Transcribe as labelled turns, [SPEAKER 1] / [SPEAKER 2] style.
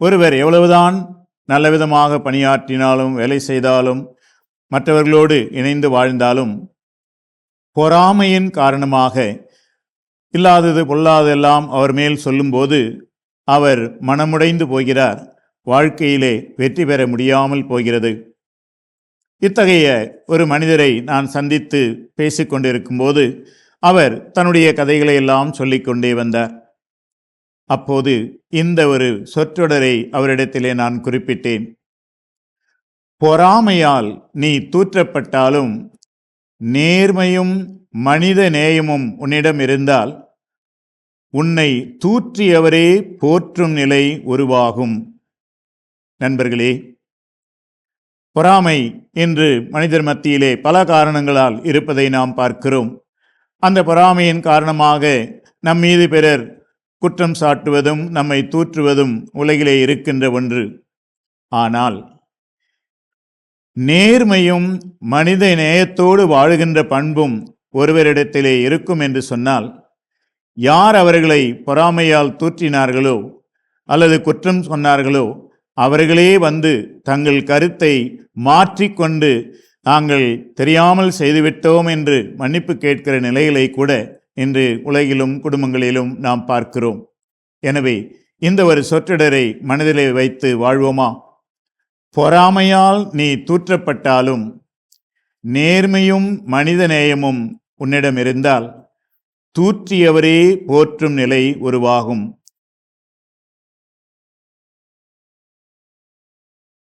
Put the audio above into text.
[SPEAKER 1] ஒருவர் எவ்வளவுதான் நல்லவிதமாக பணியாற்றினாலும் வேலை செய்தாலும் மற்றவர்களோடு இணைந்து வாழ்ந்தாலும் பொறாமையின் காரணமாக இல்லாதது பொல்லாதெல்லாம் அவர் மேல் சொல்லும்போது அவர் மனமுடைந்து போகிறார். வாழ்க்கையிலே வெற்றி பெற முடியாமல் போகிறது. இத்தகைய ஒரு மனிதரை நான் சந்தித்து பேசிக்கொண்டிருக்கும்போது அவர் தன்னுடைய கதைகளை எல்லாம் சொல்லிக்கொண்டே வந்தார். அப்போது இந்த ஒரு சொற்றொடரை அவரிடத்திலே நான் குறிப்பிட்டேன். பொறாமையால் நீ தூற்றப்பட்டாலும் நேர்மையும் மனித நேயமும் உன்னிடம் இருந்தால் உன்னை தூற்றியவரே போற்றும் நிலை உருவாகும். நண்பர்களே பொறாமை இன்று மனிதர் மத்தியிலே பல காரணங்களால் இருப்பதை நாம் பார்க்கிறோம். அந்த பொறாமையின் காரணமாக நம் மீது பிறர் குற்றம் சாட்டுவதும் நம்மை தூற்றுவதும் உலகிலே இருக்கின்ற ஒன்று. ஆனால் நேர்மையும் மனித நேயத்தோடு வாழுகின்ற பண்பும் ஒருவரிடத்திலே இருக்கும் என்று சொன்னால் யார் அவர்களை பொறாமையால் தூற்றினார்களோ அல்லது குற்றம் சொன்னார்களோ அவர்களே வந்து தங்கள் கருத்தை மாற்றிக்கொண்டு நாங்கள் தெரியாமல் செய்துவிட்டோம் என்று மன்னிப்பு கேட்கிற நிலைகளை கூட இன்று உலகிலும் குடும்பங்களிலும் நாம் பார்க்கிறோம். எனவே இந்த ஒரு சொற்றொடரை மனதிலே வைத்து வாழ்வோமா? பொறாமையால் நீ தூற்றப்பட்டாலும் நேர்மையும் மனிதநேயமும் உன்னிடம் இருந்தால் தூற்றியவரே போற்றும் நிலை உருவாகும்.